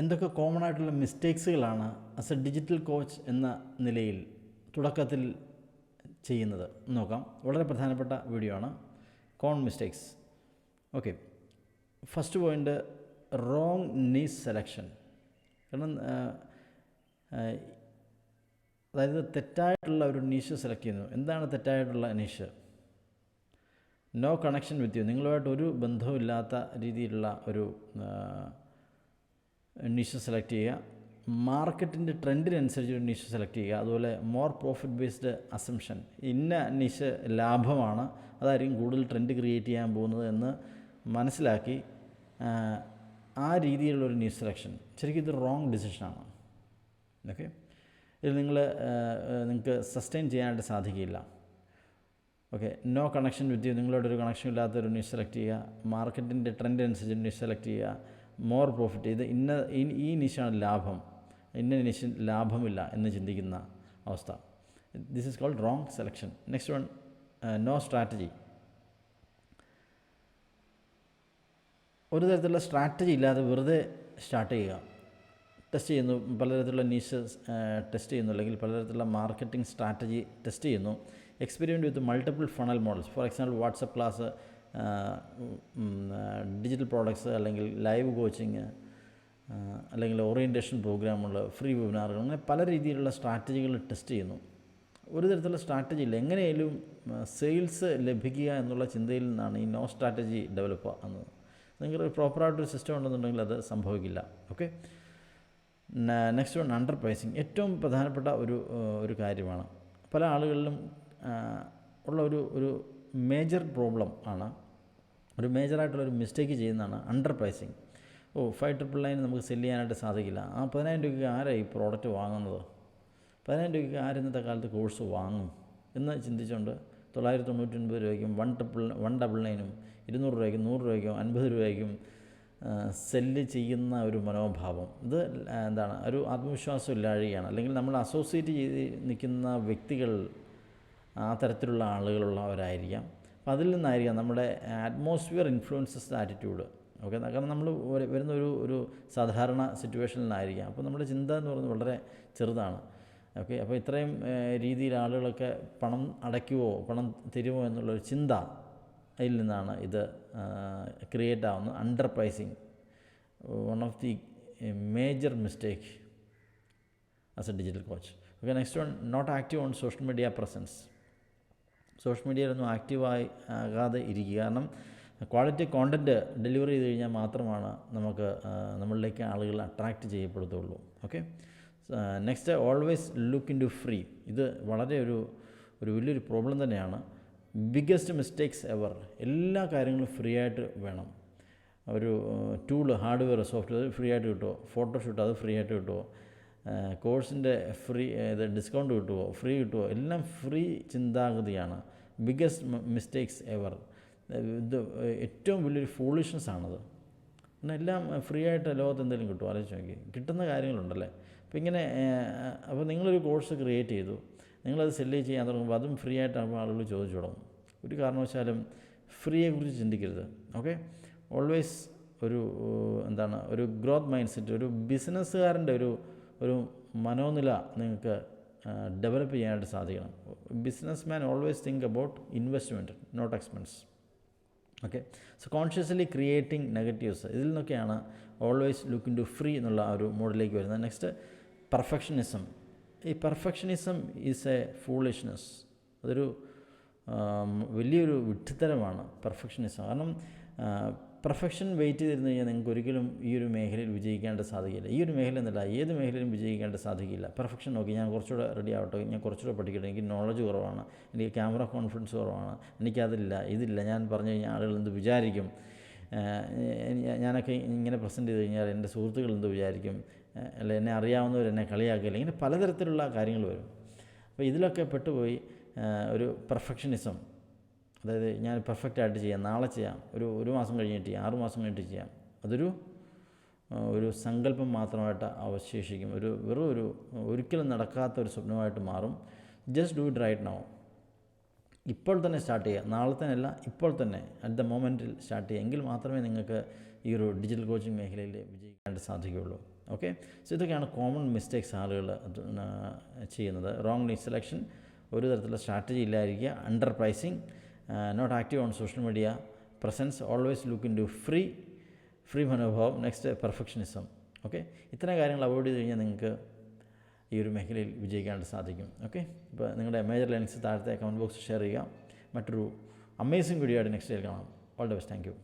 എന്തൊക്കെ കോമൺ ആയിട്ടുള്ള മിസ്റ്റേക്സുകളാണ് ആസ് എ ഡിജിറ്റൽ കോച്ച് എന്ന നിലയിൽ തുടക്കത്തിൽ ചെയ്യുന്നത്? നോക്കാം. വളരെ പ്രധാനപ്പെട്ട വീഡിയോ ആണ്. Common mistakes okay first point wrong niche selection കാരണം അതായത് തെറ്റായിട്ടുള്ള ഒരു നീഷ് സെലക്ട് ചെയ്യുന്നു. എന്താണ് തെറ്റായിട്ടുള്ള niche no connection with you നിങ്ങളുമായിട്ട് ഒരു രീതിയിലുള്ള ഒരു നിഷ് സെലക്ട് ചെയ്യുക. മാർക്കറ്റിന്റെ ട്രെൻഡിനനുസരിച്ച് നിഷ സെലക്ട് ചെയ്യുക. അതുപോലെ മോർ പ്രോഫിറ്റ് ബേസ്ഡ് അസംഷൻ ഇന്ന നിഷ ലാഭമാണ്. അതായിരിക്കും കൂടുതൽ ട്രെൻഡ് ക്രിയേറ്റ് ചെയ്യാൻ പോകുന്നത് എന്ന് മനസ്സിലാക്കി ആ, രീതിയിലുള്ളൊരു നിഷ് സെലക്ഷൻ ശരിക്കും ഇത് റോങ് ഡിസിഷനാണ് ഓക്കെ ഇത് നിങ്ങൾ നിങ്ങൾക്ക് സസ്റ്റെയിൻ ചെയ്യാനായിട്ട് സാധിക്കില്ല okay no connection with you നിങ്ങളോട് ഒരു കണക്ഷൻ ഇല്ലാത്തൊരു ന്യൂസ് സെലക്ട് ചെയ്യുക. മാർക്കറ്റിന്റെ ട്രെൻഡ് അനുസരിച്ച് ന്യൂസ് സെലക്ട് ചെയ്യുക. മോർ പ്രോഫിറ്റ് ഇത് ഇന്ന ഈ- നിശാണ് ലാഭം ഇന്ന നിശ ലാഭമില്ല എന്ന് ചിന്തിക്കുന്ന അവസ്ഥ. This is called wrong selection next one no strategy ഒരു തരത്തിലുള്ള സ്ട്രാറ്റജി ഇല്ലാതെ വെറുതെ സ്റ്റാർട്ട് ചെയ്യുക. ടെസ്റ്റ് ചെയ്യുന്നു പലതരത്തിലുള്ള നീഷ് ടെസ്റ്റ് ചെയ്യുന്നു അല്ലെങ്കിൽ പലതരത്തിലുള്ള മാർക്കറ്റിംഗ് സ്ട്രാറ്റജി ടെസ്റ്റ് ചെയ്യുന്നു. Experiment with multiple funnel models for example WhatsApp class digital products അല്ലെങ്കിൽ ലൈവ് കോച്ചിങ് അല്ലെങ്കിൽ ഓറിയന്റേഷൻ പ്രോഗ്രാമുകൾ ഫ്രീ വെബിനാറുകൾ അങ്ങനെ പല രീതിയിലുള്ള സ്ട്രാറ്റജികൾ ടെസ്റ്റ് ചെയ്യുന്നു. ഒരു തരത്തിലുള്ള സ്ട്രാറ്റജി ഇല്ല. എങ്ങനെയായാലും സെയിൽസ് ലഭിക്കുക എന്നുള്ള ചിന്തയിൽ നിന്നാണ് ഈ നോ സ്ട്രാറ്റജി ഡെവലപ്പ് ആകുന്നത് നിങ്ങൾക്ക് പ്രോപ്പറായിട്ടൊരു സിസ്റ്റം ഉണ്ടെന്നുണ്ടെങ്കിൽ അത് സംഭവിക്കില്ല. Okay next one under pricing ഏറ്റവും പ്രധാനപ്പെട്ട ഒരു ഒരു കാര്യമാണ്. പല ആളുകളിലും ഉള്ള ഒരു ഒരു മേജർ പ്രോബ്ലം ആണ് ഒരു മേജറായിട്ടുള്ള ഒരു മിസ്റ്റേക്ക് ചെയ്യുന്നതാണ് under pricing oh five triple nine നമുക്ക് സെൽ ചെയ്യാനായിട്ട് സാധിക്കില്ല. ആ പതിനായിരം രൂപയ്ക്ക് ആരാണ് ഈ പ്രോഡക്റ്റ് വാങ്ങുന്നത്? പതിനായിരം രൂപയ്ക്ക് ആരിന്നത്തെ കാലത്ത് കോഴ്സ് വാങ്ങും? എന്ന് ചിന്തിച്ചുകൊണ്ട് തൊള്ളായിരത്തി തൊണ്ണൂറ്റി ഒൻപത് രൂപയ്ക്കും വൺ ട്രിപ്പിൾ വൺ ഡബിൾ നയനും ഇരുന്നൂറ് രൂപയ്ക്കും നൂറ് രൂപയ്ക്കും അൻപത് രൂപയ്ക്കും സെല്ല് ചെയ്യുന്ന ഒരു മനോഭാവം. ഇത് എന്താണ് ഒരു ആത്മവിശ്വാസം ഇല്ലാഴികയാണ്. അല്ലെങ്കിൽ നമ്മൾ അസോസിയേറ്റ് ചെയ്ത് നിൽക്കുന്ന വ്യക്തികൾ ആ തരത്തിലുള്ള ആളുകളുള്ളവരായിരിക്കാം. അപ്പോൾ അതിൽ നിന്നായിരിക്കാം നമ്മുടെ അറ്റ്മോസ്ഫിയർ ഇൻഫ്ലുവൻസസ് ആറ്റിറ്റ്യൂഡ് ഓക്കെ കാരണം നമ്മൾ വരുന്ന ഒരു ഒരു സാധാരണ സിറ്റുവേഷനിൽ നിന്നായിരിക്കാം അപ്പോൾ നമ്മുടെ ചിന്ത എന്ന് പറയുന്നത് വളരെ ചെറുതാണ്. ഓക്കെ അപ്പോൾ ഇത്രയും രീതിയിൽ ആളുകളൊക്കെ പണം അടയ്ക്കുമോ പണം തരുമോ എന്നുള്ളൊരു ചിന്ത അതിൽ നിന്നാണ് ഇത് ക്രിയേറ്റ് ആവുന്നത്. Under pricing one of the major mistake as a digital coach okay next one not active on social media presence social മീഡിയയിലൊന്നും ആക്റ്റീവായി ആകാതെ ഇരിക്കുക. കാരണം ക്വാളിറ്റി കോണ്ടന്റ് ഡെലിവറി ചെയ്ത് കഴിഞ്ഞാൽ മാത്രമാണ് നമുക്ക് നമ്മളിലേക്ക് ആളുകൾ attract ചെയ്യപ്പെടുത്തുള്ളൂ. Okay? Next always look into free. ഇത് വളരെ ഒരു ഒരു വലിയൊരു പ്രോബ്ലം തന്നെയാണ്. Biggest mistakes ever. എല്ലാ കാര്യങ്ങളും ഫ്രീ ആയിട്ട് വേണം. ഒരു ടൂൾ ഹാർഡ്വെയർ സോഫ്റ്റ്വെയർ ഫ്രീ ആയിട്ട് കിട്ടുമോ? ഫോട്ടോഷൂട്ട് അത് ഫ്രീ ആയിട്ട് കിട്ടുമോ? കോഴ്സിന്റെ ഫ്രീ ഇത് ഡിസ്കൗണ്ട് കിട്ടുമോ ഫ്രീ കിട്ടുമോ എല്ലാം ഫ്രീ ചിന്താഗതിയാണ്. ബിഗ്ഗസ്റ്റ് മിസ്റ്റേക്സ് എവർ ഇത് ഏറ്റവും വലിയൊരു ഫൂളിഷ്നസ് ആണത്. പിന്നെ എല്ലാം ഫ്രീ ആയിട്ട് ലോകത്ത് എന്തെങ്കിലും കിട്ടുമോ ആലോചിച്ച് നോക്കി. കിട്ടുന്ന കാര്യങ്ങളുണ്ടല്ലേ? അപ്പോൾ ഇങ്ങനെ അപ്പോൾ നിങ്ങളൊരു കോഴ്സ് ക്രിയേറ്റ് ചെയ്തു. നിങ്ങളത് സെല്ല് ചെയ്യാൻ തുടങ്ങുമ്പോൾ അതും ഫ്രീ ആയിട്ടാകുമ്പോൾ ആളുകൾ ചോദിച്ചു തുടങ്ങും. ഒരു കാരണവശാലും ഫ്രീയെക്കുറിച്ച് ചിന്തിക്കരുത്. ഓക്കെ? ഓൾവേസ് ഒരു എന്താണ് ഒരു ഗ്രോത്ത് മൈൻഡ് സെറ്റ് ഒരു ബിസിനസ്സുകാരന്റെ ഒരു ഒരു മനോനില നിങ്ങൾക്ക് ഡെവലപ്പ് ചെയ്യാനായിട്ട് സാധിക്കണം. Business man always think about investment not expense okay so consciously creating negatives ഇതിൽ നിന്നൊക്കെയാണ് always look into free എന്നുള്ള ഒരു മോഡിലേക്ക് വരുന്നത്. നെക്സ്റ്റ് പെർഫെക്ഷനിസം ഈ പെർഫെക്ഷനിസം ഈസ് എ ഫൂളിഷ്നെസ് അതൊരു വലിയൊരു വിഡ്ഢിത്തരമാണ് പെർഫെക്ഷനിസം കാരണം പെർഫെക്ഷൻ വെയിറ്റ് ചെയ്തിരുന്നു കഴിഞ്ഞാൽ നിങ്ങൾക്ക് ഒരിക്കലും ഈ ഒരു മേഖലയിൽ വിജയിക്കാണ്ട് സാധിക്കില്ല ഈ ഒരു മേഖല എന്നല്ല ഏത് മേഖലയിലും വിജയിക്കാണ്ട് സാധിക്കില്ല പെർഫെക്ഷൻ നോക്കി ഞാൻ കുറച്ചുകൂടെ റെഡി ആവട്ടെ ഞാൻ കുറച്ചുകൂടെ പഠിക്കട്ടെ എനിക്ക് നോളജ് കുറവാണ് എനിക്ക് ക്യാമറ കോൺഫിഡൻസ് കുറവാണ് എനിക്കതില്ല ഇതില്ല. ഞാൻ പറഞ്ഞു കഴിഞ്ഞാൽ ആളുകൾ എന്ത് വിചാരിക്കും? ഞാനൊക്കെ ഇങ്ങനെ പ്രസന്റ് ചെയ്ത് കഴിഞ്ഞാൽ എന്റെ സുഹൃത്തുക്കൾ എന്ത് വിചാരിക്കും? അല്ല എന്നെ അറിയാവുന്നവർ എന്നെ കളിയാക്കില്ല ഇങ്ങനെ പലതരത്തിലുള്ള കാര്യങ്ങൾ വരും. അപ്പോൾ ഇതിലൊക്കെ പെട്ടുപോയി ഒരു പെർഫെക്ഷനിസം അതായത് ഞാൻ പെർഫെക്റ്റ് ആയിട്ട് ചെയ്യാം. നാളെ ചെയ്യാം. ഒരു ഒരു മാസം കഴിഞ്ഞിട്ട് ചെയ്യാം. ആറ് മാസം കഴിഞ്ഞിട്ട് ചെയ്യാം. അതൊരു ഒരു സങ്കല്പം മാത്രമായിട്ട് അവശേഷിക്കും. ഒരു വെറും ഒരു ഒരിക്കലും നടക്കാത്ത ഒരു സ്വപ്നമായിട്ട് മാറും. Just do it right now ഇപ്പോൾ തന്നെ സ്റ്റാർട്ട് ചെയ്യുക. നാളെ തന്നെ അല്ല ഇപ്പോൾ തന്നെ അറ്റ് ദ മൊമെന്റിൽ സ്റ്റാർട്ട് ചെയ്യുക. എങ്കിൽ മാത്രമേ നിങ്ങൾക്ക് ഈ ഒരു ഡിജിറ്റൽ കോച്ചിങ് മേഖലയിൽ വിജയിക്കാനായിട്ട് സാധിക്കുകയുള്ളൂ. ഓക്കെ സോ ഇതൊക്കെയാണ് കോമൺ മിസ്റ്റേക്സ് ആളുകൾ ചെയ്യുന്നത്. റോങ് സെലക്ഷൻ ഒരു തരത്തിലുള്ള strategy ഇല്ലായിരിക്കുക under pricing not active on social media presence always look into free free മനോഭാവം നെക്സ്റ്റ് പെർഫെക്ഷനിസം ഓക്കെ ഇത്തരം കാര്യങ്ങൾ അവോയ്ഡ് ചെയ്ത് കഴിഞ്ഞാൽ നിങ്ങൾക്ക് ഈ ഒരു മേഖലയിൽ വിജയിക്കാനായിട്ട് സാധിക്കും. ഓക്കെ ഇപ്പോൾ നിങ്ങളുടെ മേജർ ലെൻസ് താഴത്തെ കമന്റ് ബോക്സ് ഷെയർ ചെയ്യുക. മറ്റൊരു അമേസിംഗ് വീഡിയോ ആയിട്ട് നെക്സ്റ്റ് ഡേ കാണാം. All the best thank you